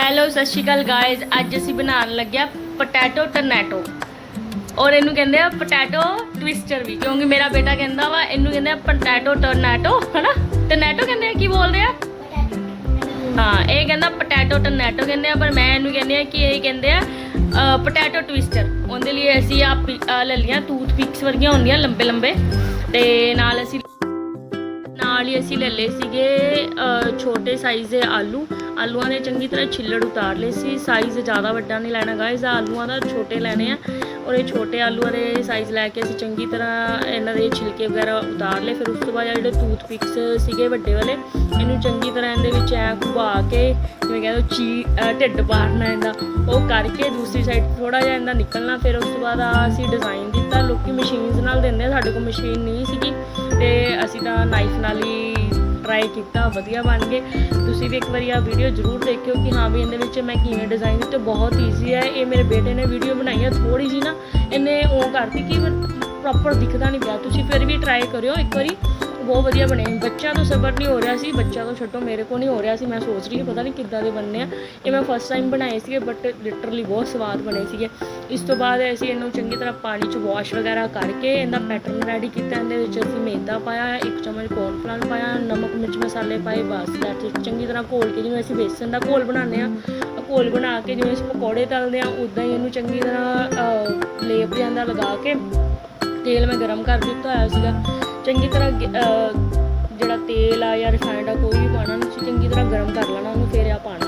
Hello ਸਤਿ ਸ਼੍ਰੀ ਅਕਾਲ guys ਅੱਜ ਅਸੀਂ ਬਣਾਉਣ ਲੱਗਿਆ ਪੋਟੈਟੋ ਟਰਨੈਟੋ ਔਰ ਇਹਨੂੰ ਕਹਿੰਦੇ ਆ ਪੋਟੈਟੋ ਟਵਿਸਟਰ ਵੀ, ਕਿਉਂਕਿ ਮੇਰਾ ਬੇਟਾ ਕਹਿੰਦਾ ਵਾ, ਇਹਨੂੰ ਕਹਿੰਦੇ ਆ ਪੋਟੈਟੋ ਟਰਨੈਟੋ ਹਨਾ? ਟਰਨੈਟੋ ਕਹਿੰਦੇ ਆ, ਕੀ ਬੋਲਦੇ ਆ? ਹਾਂ, ਇਹ ਕਹਿੰਦਾ ਪੋਟੈਟੋ ਟਰਨੈਟੋ ਕਹਿੰਦੇ ਆ, ਪਰ ਮੈਂ ਇਹਨੂੰ ਕਹਿੰਦੇ ਆ ਕਿ ਇਹ ਕਹਿੰਦੇ ਆ ਪੋਟੈਟੋ ਟਵਿਸਟਰ ਉਹਦੇ ਲਈ ਅਸੀਂ ਆ ਲੈ ਲਈਆਂ ਟੂਥ ਪਿਕਸ ਵਰਗੀਆਂ ਹੁੰਦੀਆਂ, ਲੰਬੇ ਲੰਬੇ। ਤੇ ਨਾਲ ਅਸੀਂ, ਨਾਲ ਹੀ ਅਸੀਂ ਲੈ ਲਏ ਸੀਗੇ ਛੋਟੇ ਸਾਈਜ਼ ਦੇ ਆਲੂ। ਆਲੂਆਂ ਦੇ ਚੰਗੀ ਤਰ੍ਹਾਂ ਛਿੱਲੜ ਉਤਾਰ ਲਏ ਸੀ। ਸਾਈਜ਼ ਜ਼ਿਆਦਾ ਵੱਡਾ ਨਹੀਂ ਲੈਣਾ ਗਾਇਜ਼ ਆਲੂਆਂ ਦਾ ਛੋਟੇ ਲੈਣੇ ਆ। ਔਰ ਇਹ ਛੋਟੇ ਆਲੂਆਂ ਦੇ ਸਾਈਜ਼ ਲੈ ਕੇ ਅਸੀਂ ਚੰਗੀ ਤਰ੍ਹਾਂ ਇਹਨਾਂ ਦੇ ਛਿਲਕੇ ਵਗੈਰਾ ਉਤਾਰ ਲਏ। ਫਿਰ ਉਸ ਤੋਂ ਬਾਅਦ ਜਿਹੜੇ ਟੂਥ ਪਿਕਸ ਸੀਗੇ ਵੱਡੇ ਵਾਲੇ, ਇਹਨੂੰ ਚੰਗੀ ਤਰ੍ਹਾਂ ਇਹਦੇ ਵਿੱਚ ਐ ਘੁਬਾ ਕੇ, ਜਿਵੇਂ ਕਹਿੰਦੇ ਚੀ ਢਿੱਡ ਪਾੜਨਾ ਇਹਦਾ, ਉਹ ਕਰਕੇ ਦੂਸਰੀ ਸਾਈਡ ਥੋੜਾ ਜਿਹਾ ਇਹਦਾ ਨਿਕਲਣਾ। ਫਿਰ ਉਸ ਤੋਂ ਬਾਅਦ ਆ ਅਸੀਂ ਡਿਜ਼ਾਈਨ ਦਿੱਤਾ ਲੋਕੀ ਮਸ਼ੀਨਸ ਨਾਲ ਦਿੰਦੇ ਸਾਡੇ ਕੋਲ ਮਸ਼ੀਨ ਨਹੀਂ ਸੀਗੀ। ਤੇ ਅਸੀਂ ਤਾਂ ਨਾਈਫ ਨਾਲ ਹੀ ਟਰਾਈ ਕੀਤਾ, ਵਧੀਆ ਬਣ ਗਏ। ਤੁਸੀਂ ਵੀ ਇੱਕ ਵਾਰੀ ਆ ਵੀਡੀਓ ਜ਼ਰੂਰ ਦੇਖਿਓ ਕਿ ਹਾਂ ਵੀ ਇਹਦੇ ਵਿੱਚ ਮੈਂ ਕਿਵੇਂ ਡਿਜ਼ਾਈਨ ਦਿੱਤੇ ਬਹੁਤ ਈਜ਼ੀ ਹੈ। ਇਹ ਮੇਰੇ ਬੇਟੇ ਨੇ ਵੀਡੀਓ ਬਣਾਈ ਹੈ ਥੋੜੀ ਜੀ ਨਾ, ਇਹਨੇ ਉਹ ਕਰਤੀ ਕਿ ਪ੍ਰੋਪਰ ਦਿਖਦਾ ਨਹੀਂ ਪਿਆ। ਤੁਸੀਂ ਫਿਰ ਵੀ ਟਰਾਈ ਕਰਿਓ ਇੱਕ ਵਾਰੀ। ਬਹੁਤ ਵਧੀਆ ਬਣੇ। ਬੱਚਿਆਂ ਤੋਂ ਸਬਰ ਨਹੀਂ ਹੋ ਰਿਹਾ ਸੀ, ਬੱਚਿਆਂ ਤੋਂ ਛੱਡੋ, ਮੇਰੇ ਕੋਲ ਨਹੀਂ ਹੋ ਰਿਹਾ ਸੀ। ਮੈਂ ਸੋਚ ਰਹੀ ਹਾਂ ਪਤਾ ਨਹੀਂ ਕਿੱਦਾਂ ਦੇ ਬਣਨੇ ਆ। ਇਹ ਮੈਂ ਫਸਟ ਟਾਈਮ ਬਣਾਏ ਸੀਗੇ ਬਟ ਲਿਟਰਲੀ ਬਹੁਤ ਸਵਾਦ ਬਣੇ ਸੀਗੇ। ਇਸ ਤੋਂ ਬਾਅਦ ਅਸੀਂ ਇਹਨੂੰ ਚੰਗੀ ਤਰ੍ਹਾਂ ਪਾਣੀ 'ਚ ਵਾਸ਼ ਵਗੈਰਾ ਕਰਕੇ ਇਹਦਾ ਪੈਟਰਨ ਰੈਡੀ ਕੀਤਾ। ਇਹਦੇ ਵਿੱਚ ਅਸੀਂ ਮੈਦਾ ਪਾਇਆ, ਇੱਕ ਚਮਚ ਕੋਰਨ ਪਾਇਆ, ਨਮਕ, ਮਿਰਚ ਮਸਾਲੇ ਪਾਏ, ਬਸ that ਚੰਗੀ ਤਰ੍ਹਾਂ ਘੋਲ ਕੇ ਜਿਵੇਂ ਅਸੀਂ ਬੇਸਨ ਦਾ ਘੋਲ ਬਣਾਉਂਦੇ ਆ ਘੋਲ ਬਣਾ ਕੇ ਜਿਵੇਂ ਅਸੀਂ ਪਕੌੜੇ ਤਲਦੇ ਆ ਉਦਾਂ ਹੀ ਇਹਨੂੰ ਚੰਗੀ ਤਰ੍ਹਾਂ ਲੇਪ ਜਾਂਦਾ ਲਗਾ ਕੇ ਤੇਲ ਮੈਂ ਗਰਮ ਕਰ ਦਿੱਤਾ ਹੋਇਆ ਸੀਗਾ। ਚੰਗੀ ਤਰ੍ਹਾਂ ਜਿਹੜਾ ਤੇਲ ਆ ਜਾਂ ਰਿਫਾਈਂਡ ਆ, ਕੋਈ ਵੀ ਪਾਣਾ ਨੂੰ ਚੰਗੀ ਤਰ੍ਹਾਂ ਗਰਮ ਕਰ ਲੈਣਾ, ਉਹਨੂੰ ਫਿਰ ਆ ਪਾਣਾ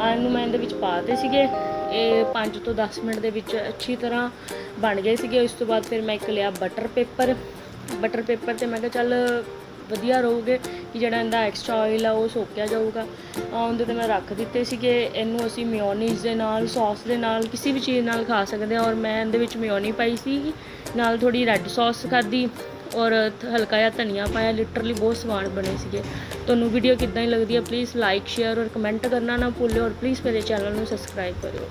ਆ ਇਹਨੂੰ ਮੈਂ ਇਹਦੇ ਵਿੱਚ ਪਾ ਦਿੱਤੇ ਸੀਗੇ। ਇਹ 5 ਤੋਂ 10 ਮਿੰਟ ਦੇ ਵਿੱਚ ਅੱਛੀ ਤਰ੍ਹਾਂ ਬਣ ਗਏ ਸੀਗੇ। ਉਸ ਤੋਂ ਬਾਅਦ ਫਿਰ ਮੈਂ ਇੱਕ ਲਿਆ ਬਟਰ ਪੇਪਰ। ਬਟਰ ਪੇਪਰ ਤੇ ਮੈਂ ਕਿਹਾ ਚੱਲ ਵਧੀਆ ਰਹੂਗੇ ਕਿ ਜਿਹੜਾ ਇਹਦਾ ਐਕਸਟਰਾ ਆਇਲ ਆ ਉਹ ਸੋਕਿਆ ਜਾਊਗਾ। ਉਹਦੇ ਤੇ ਮੈਂ ਰੱਖ ਦਿੱਤੇ ਸੀਗੇ। ਇਹਨੂੰ ਅਸੀਂ ਮਿਓਨੀਜ਼ ਦੇ ਨਾਲ ਸੌਸ ਦੇ ਨਾਲ ਕਿਸੇ ਵੀ ਚੀਜ਼ ਨਾਲ ਖਾ ਸਕਦੇ ਹਾਂ। ਔਰ ਮੈਂ ਇਹਦੇ ਵਿੱਚ ਮਿਓਨੀ ਪਾਈ ਸੀ। ਨਾਲ ਥੋੜੀ ਰੈੱਡ ਸੌਸ ਖਾਦੀ ਔਰ ਹਲਕਾ ਜਿਹਾ ਧਨੀਆ ਪਾਇਆ। ਲਿਟਰਲੀ ਬਹੁਤ ਸਵਾਦ ਬਣੇ ਸੀਗੇ। ਤੁਹਾਨੂੰ ਵੀਡੀਓ ਕਿੱਦਾਂ ਹੀ ਲੱਗਦੀ ਹੈ ਪਲੀਜ਼ ਲਾਈਕ ਸ਼ੇਅਰ ਔਰ ਕਮੈਂਟ ਕਰਨਾ ਨਾ ਭੁੱਲਿਓ। ਔਰ ਪਲੀਜ਼ ਮੇਰੇ ਚੈਨਲ ਨੂੰ ਸਬਸਕ੍ਰਾਈਬ ਕਰਿਓ।